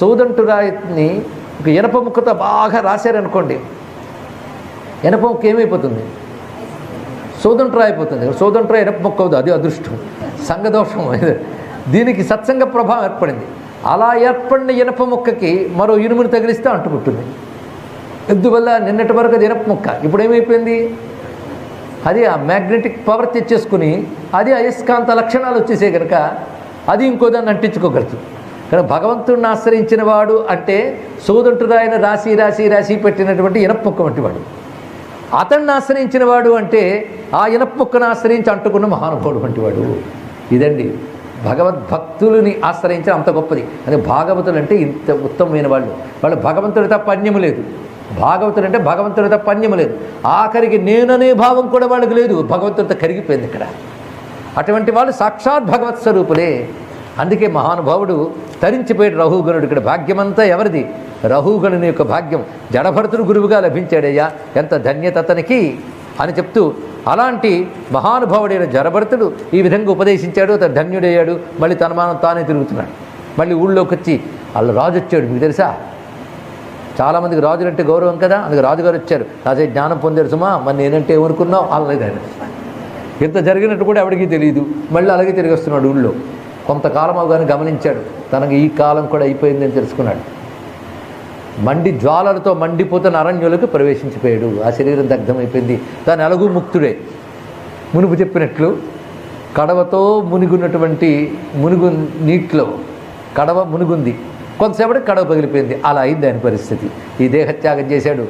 సౌదంటురాయిని ఒక ఇనప ముక్కతో బాగా రాశారనుకోండి ఇనప ముక్క ఏమైపోతుంది సోదంట్రా అయిపోతుంది సోదంట్రా ఇనప ముక్క అవుతుంది అది అదృష్టం. సంఘదోషం దీనికి సత్సంగ ప్రభావం ఏర్పడింది. అలా ఏర్పడిన ఇనప ముక్కకి మరో ఇనుమును తగిలిస్తే అంటుకుంటుంది ఎందువల్ల? నిన్నటి వరకు అది ఇనప ముక్క. ఇప్పుడు ఏమైపోయింది? అది ఆ మ్యాగ్నెటిక్ పవర్ తెచ్చేసుకుని అది అయస్కాంత లక్షణాలు వచ్చేసే కనుక అది ఇంకో దాన్ని అంటించుకోగలుగుతుంది. కానీ భగవంతుడిని ఆశ్రయించిన వాడు అంటే సోదంటురాయన రాసి రాసి రాసి పెట్టినటువంటి ఇనప్పొక్క వంటి వాడు. అతన్ని ఆశ్రయించిన వాడు అంటే ఆ ఇనప్పొక్కను ఆశ్రయించి అంటుకున్న మహానుభావుడు వంటి వాడు. ఇదండి భగవద్భక్తులని ఆశ్రయించడం అంత గొప్పది. అదే భాగవతులు అంటే ఇంత ఉత్తమమైన వాళ్ళు. వాళ్ళు భగవంతుడి తప్ప అన్యము లేదు. భాగవతుడు అంటే భగవంతుడి తప్ప అన్యము లేదు. ఆఖరికి నేననే భావం కూడా వాళ్ళకి లేదు. భగవంతుడితో కరిగిపోయింది ఇక్కడ. అటువంటి వాళ్ళు సాక్షాత్ భగవత్ స్వరూపులే. అందుకే మహానుభావుడు తరించిపోయాడు రహుగణుడు ఇక్కడ భాగ్యమంతా ఎవరిది? రహుగణుని యొక్క భాగ్యం. జడభరతుడు గురువుగా లభించాడయ్యా. ఎంత ధన్యత అతనికి అని చెప్తూ అలాంటి మహానుభావుడైన జడభరతుడు ఈ విధంగా ఉపదేశించాడు. అతను ధన్యుడయ్యాడు. మళ్ళీ తన మానం తానే తిరుగుతున్నాడు. మళ్ళీ ఊళ్ళోకి వచ్చి వాళ్ళు రాజు వచ్చాడు. మీకు తెలుసా? చాలామందికి రాజులంటే గౌరవం కదా. అందుకే రాజుగారు వచ్చారు. రాజే జ్ఞానం పొందారు సుమా. మరి నేనంటే ఏమనుకున్నావు? అలాగే ఇంత జరిగినట్టు కూడా ఎవరికీ తెలియదు. మళ్ళీ అలాగే తిరిగి వస్తున్నాడు ఊళ్ళో. కొంతకాలం అవగానే గమనించాడు. తనకు ఈ కాలం కూడా అయిపోయిందని తెలుసుకున్నాడు. మండి జ్వాలలతో మండిపోతున్న అరణ్యులకు ప్రవేశించిపోయాడు. ఆ శరీరం దగ్ధమైపోయింది. తాను ఎలాగూ ముక్తుడే. మునుపు చెప్పినట్లు కడవతో మునిగున్నటువంటి మునుగు నీటిలో కడవ మునుగుంది. కొంతసేపటికి కడవ పగిలిపోయింది. అలా అయింది ఆయన పరిస్థితి. ఈ దేహత్యాగం చేశాడు.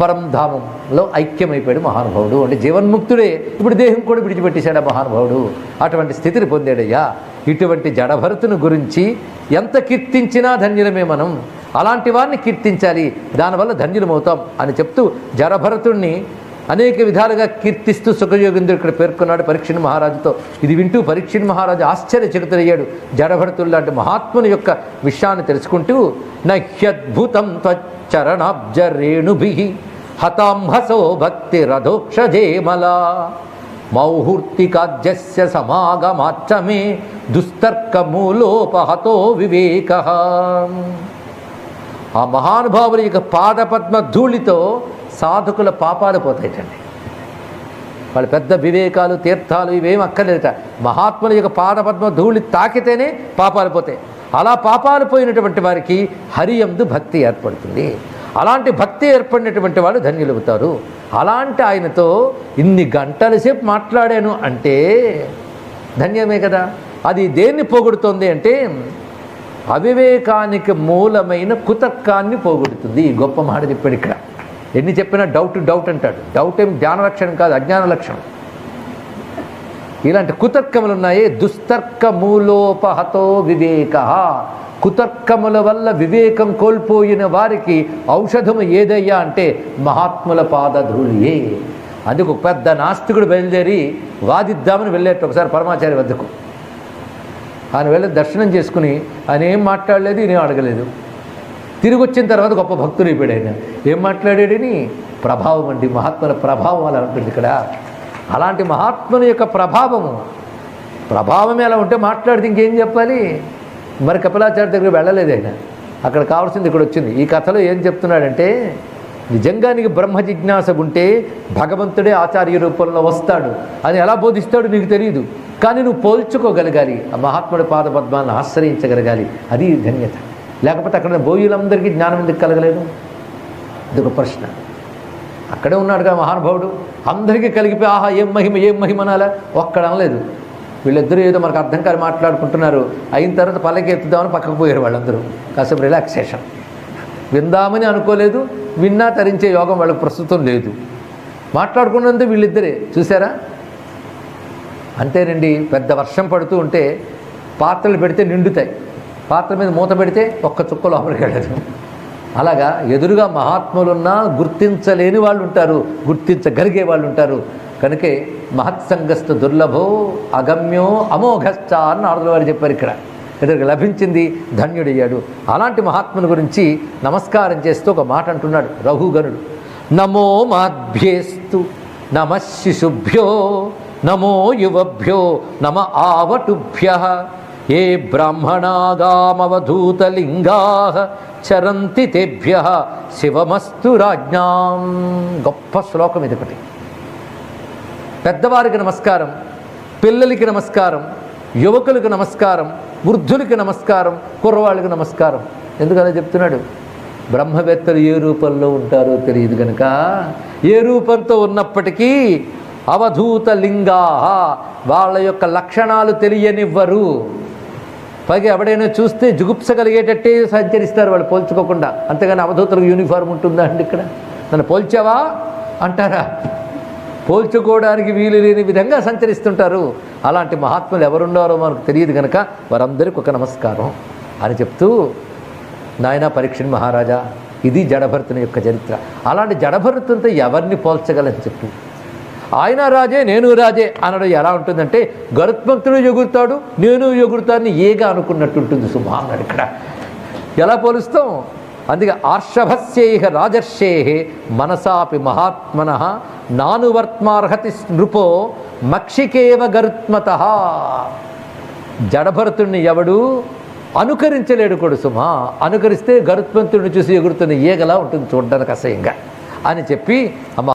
పరంధామంలో ఐక్యమైపోయాడు మహానుభావుడు. అంటే జీవన్ముక్తుడే. ఇప్పుడు దేహం కూడా విడిచిపెట్టేశాడు ఆ మహానుభావుడు. అటువంటి స్థితిని పొందాడయ్యా. ఇటువంటి జడభరతుని గురించి ఎంత కీర్తించినా ధన్యులమే మనం. అలాంటి వారిని కీర్తించాలి. దానివల్ల ధన్యులమవుతాం అని చెప్తూ జడభరతుణ్ణి అనేక విధాలుగా కీర్తిస్తూ సుఖయోగేంద్రుడు ఇక్కడ పేర్కొన్నాడు పరీక్షణ మహారాజుతో. ఇది వింటూ పరీక్షణ మహారాజు ఆశ్చర్యచకితులయ్యాడు. జడభరతుడు లాంటి మహాత్ముని యొక్క విషయాన్ని తెలుసుకుంటూ నహ్యద్భుతం త్వచ్చరణాబ్జ రేణుభి హతాంహసో భక్తి రథోక్షజేమలా మౌహూర్తికాద్యస్య సమాగమాచ్చమే దుస్తర్కమూలోపహతో వివేక. ఆ మహానుభావుల యొక్క పాదపద్మ ధూళితో సాధకుల పాపాలు పోతాయిటండి. వాళ్ళ పెద్ద వివేకాలు తీర్థాలు ఇవేం అక్కర్లేదట. మహాత్ముల యొక్క పాదపద్మ ధూళి తాకితేనే పాపాలు పోతాయి. అలా పాపాలు పోయినటువంటి వారికి హరియందు భక్తి ఏర్పడుతుంది. అలాంటి భక్తి ఏర్పడినటువంటి వాళ్ళు ధన్యులవుతారు. అలాంటి ఆయనతో ఇన్ని గంటల సేపు మాట్లాడాను అంటే ధన్యమే కదా. అది దేన్ని పోగొడుతోంది అంటే అవివేకానికి మూలమైన కుతర్కాన్ని పోగొడుతుంది. ఈ గొప్ప మాట చెప్పాడు ఇక్కడ. ఎన్ని చెప్పినా డౌట్ డౌట్ అంటాడు. డౌట్ ఏం జ్ఞాన లక్షణం కాదు అజ్ఞాన లక్షణం. ఇలాంటి కుతర్కములు ఉన్నాయే దుస్తర్క మూలోపహతో వివేక. కుతర్కముల వల్ల వివేకం కోల్పోయిన వారికి ఔషధము ఏదయ్యా అంటే మహాత్ముల పాదధూళియే. అందుకు ఒక పెద్ద నాస్తికుడు బయలుదేరి వాదిద్దామని వెళ్ళేట ఒకసారి పరమాచార్య వద్దకు. ఆయన వెళ్ళి దర్శనం చేసుకుని ఆయన ఏం మాట్లాడలేదు ఈయన అడగలేదు. తిరిగి వచ్చిన తర్వాత గొప్ప భక్తులు అయిపోయాడు ఆయన. ఏం మాట్లాడాడని? ప్రభావం అండి మహాత్ముల ప్రభావం అలా ఉంటుంది ఇక్కడ. అలాంటి మహాత్ముని యొక్క ప్రభావము. ప్రభావం ఎలా ఉంటే మాట్లాడితే ఇంకేం చెప్పాలి? మరి కపిలాచార్య దగ్గర వెళ్ళలేదు ఆయన. అక్కడ కావాల్సింది ఇక్కడ వచ్చింది. ఈ కథలో ఏం చెప్తున్నాడంటే నిజంగా నీకు బ్రహ్మ జిజ్ఞాస ఉంటే భగవంతుడే ఆచార్య రూపంలో వస్తాడు. అని ఎలా బోధిస్తాడు నీకు తెలియదు కానీ నువ్వు పోల్చుకోగలగాలి. ఆ మహాత్ముడి పాదపద్మాలను ఆశ్రయించగలగాలి. అది ధన్యత. లేకపోతే అక్కడ భోయులందరికీ జ్ఞానం ఎందుకు కలగలేదు? ఇదొక ప్రశ్న. అక్కడే ఉన్నాడుగా మహానుభావుడు. అందరికీ కలిగిపోయి ఆహా ఏం మహిమ ఏం మహిమ అనాలా? ఒక్కడ అనలేదు. వీళ్ళిద్దరూ ఏదో మనకు అర్థం కాని మాట్లాడుకుంటున్నారు. అయిన తర్వాత పల్లకి ఎత్తుదామని పక్కకు పోయారు వాళ్ళందరూ. కాసేపు రిలాక్సేషన్ విందామని అనుకోలేదు. విన్నా తరించే యోగం వాళ్ళకి ప్రస్తుతం లేదు. మాట్లాడుకున్నందుకు వీళ్ళిద్దరే. చూసారా అంతేనండి పెద్ద వర్షం పడుతూ ఉంటే పాత్రలు పెడితే నిండుతాయి. పాత్ర మీద మూత పెడితే ఒక్క చుక్క లోపలికి వెళ్ళదు. అలాగా ఎదురుగా మహాత్ములున్నా గుర్తించలేని వాళ్ళు ఉంటారు గుర్తించగలిగే వాళ్ళు ఉంటారు కనుకే మహత్సంగస్థ దుర్లభో అగమ్యో అమోఘశ్చ అని నారదుల వారు చెప్పారు ఇక్కడ. ఇతనికి లభించింది ధన్యుడయ్యాడు. అలాంటి మహాత్ముని గురించి నమస్కారం చేస్తూ ఒక మాట అంటున్నాడు రఘుగనుడు నమో మాభ్యేస్తు నమ శిశుభ్యో నమో యువభ్యో నమ ఆవటుభ్య. ఏ బ్రాహ్మణాగామవధూతలింగా చరంతి తేభ్య శివమస్తు రాజ్ఞాం. గొప్ప శ్లోకం ఇది ఒకటి. పెద్దవారికి నమస్కారం పిల్లలకి నమస్కారం యువకులకు నమస్కారం వృద్ధులకి నమస్కారం కుర్రవాళ్ళకి నమస్కారం. ఎందుకలా చెప్తున్నాడు? బ్రహ్మవేత్తలు ఏ రూపంలో ఉంటారో తెలియదు కనుక ఏ రూపంతో ఉన్నప్పటికీ అవధూత లింగా వాళ్ళ యొక్క లక్షణాలు తెలియనివ్వరు. పైగా ఎవడైనా చూస్తే జుగుప్స కలిగేటట్టే సంచరిస్తారు వాళ్ళు పోల్చుకోకుండా. అంతేగాని అవధూతలకు యూనిఫామ్ ఉంటుందా అండి ఇక్కడ? నన్ను పోల్చావా? అంటారా? పోల్చుకోవడానికి వీలు లేని విధంగా సంచరిస్తుంటారు. అలాంటి మహాత్ములు ఎవరున్నారో మనకు తెలియదు కనుక వారందరికీ ఒక నమస్కారం అని చెప్తూ నాయన పరీక్షణ్ మహారాజా ఇది జడభరతుని యొక్క చరిత్ర. అలాంటి జడభరతునితో ఎవరిని పోల్చగలని చెప్పు. ఆయన రాజే నేను రాజే అనడం ఎలా ఉంటుందంటే గరుత్మంతుడు ఎగురుతాడు నేను ఎగురుతానని ఏగా అనుకున్నట్టు ఉంటుంది సుమా అన్నాడు ఇక్కడ. ఎలా పోలుస్తాం? అందుకే ఆర్షభస్యేహ రాజర్షే మనసాపి మహాత్మన నానువర్త్మార్హతి నృపో మక్షికేవ గరుత్మత. జడభరతుణ్ణి ఎవడు అనుకరించలేడు కొడు సుమా. అనుకరిస్తే గరుత్మంతుడిని చూసి ఎగురుతున్న ఏగలా ఉంటుంది చూడడానికి అసహ్యంగా అని చెప్పి అమ్మ